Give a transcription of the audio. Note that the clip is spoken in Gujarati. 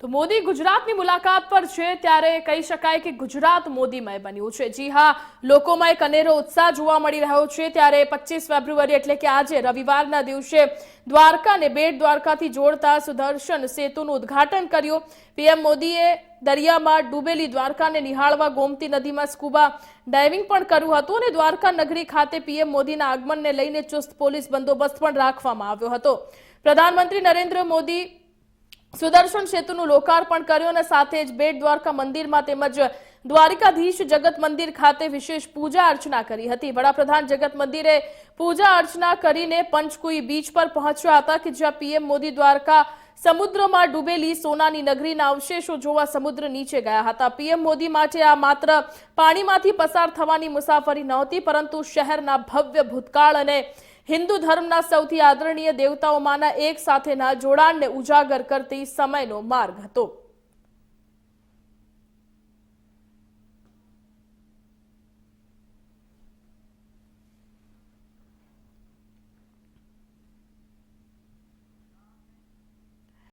તો મોદી ગુજરાતની મુલાકાત પર છે, ત્યારે કહી શકાય કે ગુજરાત મોદીમય બન્યું છે. જી હા, લોકોમાં એક અનેરો ઉત્સાહ જોવા મળી રહ્યો છે. ત્યારે પચીસ ફેબ્રુઆરી એટલે કે આજે રવિવારના દિવસે દ્વારકા અને બેટ દ્વારકાથી જોડતા સુદર્શન સેતુનું ઉદ્ઘાટન કર્યું. પીએમ મોદીએ દરિયામાં ડૂબેલી દ્વારકાને નિહાળવા ગોમતી નદીમાં સ્કુબા ડાઇવિંગ પણ કર્યું હતું અને દ્વારકા નગરી ખાતે પીએમ મોદીના આગમનને લઈને ચુસ્ત પોલીસ બંદોબસ્ત પણ રાખવામાં આવ્યો હતો. પ્રધાનમંત્રી નરેન્દ્ર મોદી સુદર્શન સેતુનું લોકાર્પણ કર્યું અને સાથે જ બેટ દ્વારકા મંદિરમાં તેમજ દ્વારિકાધીશ જગત મંદિર ખાતે વિશેષ પૂજા અર્ચના કરી હતી. વડાપ્રધાન જગત મંદિરે પૂજા અર્ચના કરીને પંચકુઈ બીચ પર પહોંચ્યા હતા કે જ્યાં પીએમ મોદી દ્વારકા સમુદ્રમાં ડૂબેલી સોનાની નગરીના અવશેષો જોવા સમુદ્ર નીચે ગયા હતા. પીએમ મોદી માટે આ માત્ર પાણીમાંથી પસાર થવાની મુસાફરી નહોતી, પરંતુ શહેરના ભવ્ય ભૂતકાળ અને હિન્દુ ધર્મના સૌથી આદરણીય દેવતાઓમાંના એક સાથેના જોડાણને ઉજાગર કરતી સમયનો માર્ગ હતો.